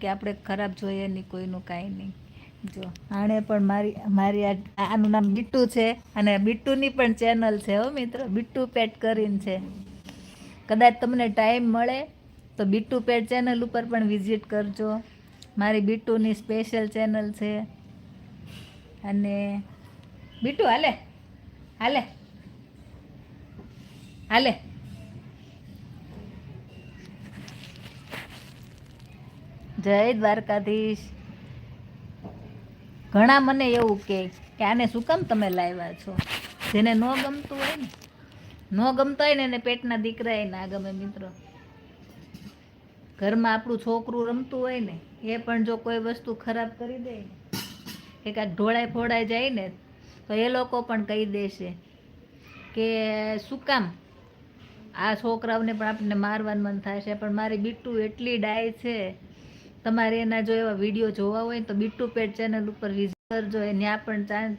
કે આપણે ખરાબ જોઈએ નહીં, કોઈનું કાંઈ નહીં. જો, આણે પણ મારી મારી આનું નામ બિટ્ટુ છે અને બિટ્ટુની પણ ચેનલ છે હો મિત્રો બિટ્ટુ પેટ કરીને છે. કદાચ તમને ટાઈમ મળે તો બિટ્ટુ પેટ ચેનલ ઉપર પણ વિઝિટ કરજો. મારી બિટ્ટુની સ્પેશિયલ ચેનલ છે. અને બિટ્ટુ હાલે હાલે હાલે. જય દ્વારકાધીશ. ઘણા મને એવું કહે કે આને શું કામ તમે લાવ્યા છો? જેને ન ગમતું હોય ને, ન ગમતા હોય ને એને પેટના દીકરા એ ના ગમે મિત્રો. ઘરમાં આપણું છોકરું રમતું હોય ને, એ પણ જો કોઈ વસ્તુ ખરાબ કરી દે ને કાંઈક ઢોળાઈ ફોડાઈ જાય ને, તો એ લોકો પણ કહી દેશે કે શું કામ? આ છોકરાઓને પણ આપણને મારવાનું મન થાય છે, પણ મારી બિટ્ટુ એટલી ડાય છે તમારે એના જો એવા વીડિયો જોવા હોય તો બીટુ પેટ ચેનલ ઉપર વિઝિટ કરજો. એ ત્યાં પણ ચા-